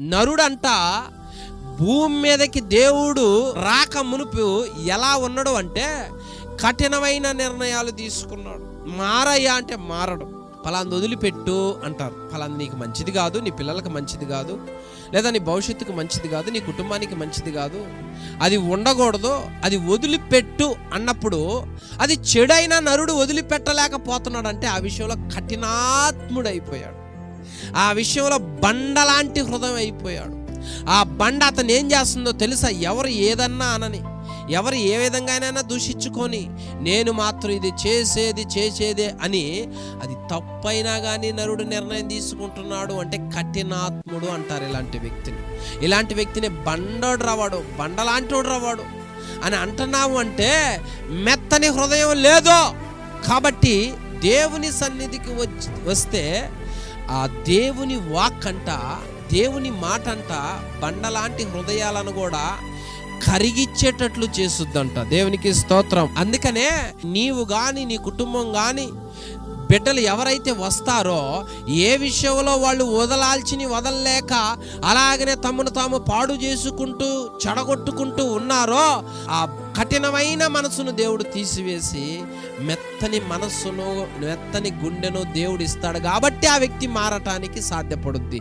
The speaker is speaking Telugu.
నరుడంట భూమి మీదకి దేవుడు రాక మునుపు ఎలా ఉన్నాడు అంటే కఠినమైన నిర్ణయాలు తీసుకున్నాడు. మారయ్యా అంటే మారడు. ఫలాంది వదిలిపెట్టు అంటారు. ఫలాంది నీకు మంచిది కాదు నీ పిల్లలకు మంచిది కాదు లేదా నీ భవిష్యత్తుకు మంచిది కాదు నీ కుటుంబానికి మంచిది కాదు. అది ఉండకూడదు అది వదిలిపెట్టు అన్నప్పుడు అది చెడైన నరుడు వదిలిపెట్టలేకపోతున్నాడు అంటే ఆ విషయంలో కఠినాత్ముడైపోయాడు. ఆ విషయంలో బండలాంటి హృదయం అయిపోయాడు. ఆ బండ అతను ఏం చేస్తుందో తెలుసా? ఎవరు ఏదన్నా అనని ఎవరు ఏ విధంగానైనా దూషించుకొని నేను మాత్రం ఇది చేసేది చేసేదే అని అది తప్పైనా కానీ నరుడు నిర్ణయం తీసుకుంటున్నాడు అంటే కఠినాత్ముడు అంటారు ఇలాంటి వ్యక్తిని. ఇలాంటి వ్యక్తిని బండోడు రావాడు బండలాంటోడు రావాడు అని అంటున్నాము అంటే మెత్తని హృదయం లేదో. కాబట్టి దేవుని సన్నిధికి వచ్చి వస్తే ఆ దేవుని వాక్ అంట దేవుని మాట అంట బండలాంటి హృదయాలను కూడా కరిగిచ్చేటట్లు చేస్తుందంట. దేవునికి స్తోత్రం. అందుకనే నీవు కానీ నీ కుటుంబం కానీ బిడ్డలు ఎవరైతే వస్తారో ఏ విషయంలో వాళ్ళు వదలాల్చిని వదలలేక అలాగనే తమను తాము పాడు చేసుకుంటూ చెడగొట్టుకుంటూ ఉన్నారో ఆ కఠినమైన మనసును దేవుడు తీసివేసి మెత్తని మనస్సును మెత్తని గుండెను దేవుడు ఇస్తాడు కాబట్టి ఆ వ్యక్తి మారటానికి సాధ్యపడుద్ది.